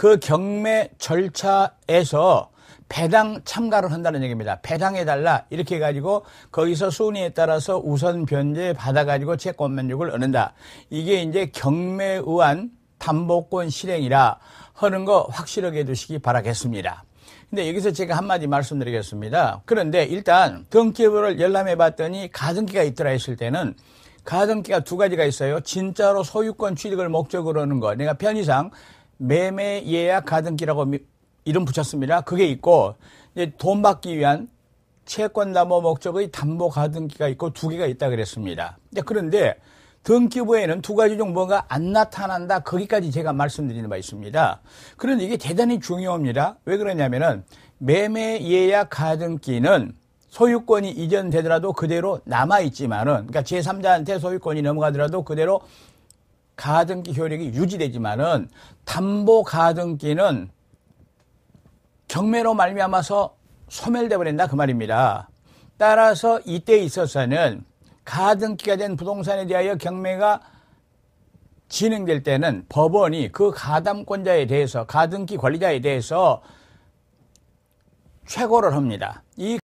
그 경매 절차에서 배당 참가를 한다는 얘기입니다. 배당해달라. 이렇게 해가지고 거기서 순위에 따라서 우선 변제 받아가지고 채권 면적을 얻는다. 이게 이제 경매에 의한 담보권 실행이라 하는 거 확실하게 해두시기 바라겠습니다. 근데 여기서 제가 한마디 말씀드리겠습니다. 그런데 일단 등기부를 열람해 봤더니 가등기가 있더라 했을 때는 가등기가 두 가지가 있어요. 진짜로 소유권 취득을 목적으로 하는 거. 내가 편의상 매매 예약 가등기라고 이름 붙였습니다. 그게 있고 이제 돈 받기 위한 채권 담보 목적의 담보 가등기가 있고 두 개가 있다 그랬습니다. 그런데 등기부에는 두 가지 중 뭐가 안 나타난다. 거기까지 제가 말씀드리는 바 있습니다. 그런데 이게 대단히 중요합니다. 왜 그러냐면은 매매 예약 가등기는 소유권이 이전되더라도 그대로 남아 있지만은, 그러니까 제3자한테 소유권이 넘어가더라도 그대로 가등기 효력이 유지되지만은 담보 가등기는 경매로 말미암아서 소멸돼 버린다 그 말입니다. 따라서 이때 있어서는 가등기가 된 부동산에 대하여 경매가 진행될 때는 법원이 그 가담권자에 대해서 가등기 관리자에 대해서 최고를 합니다. 이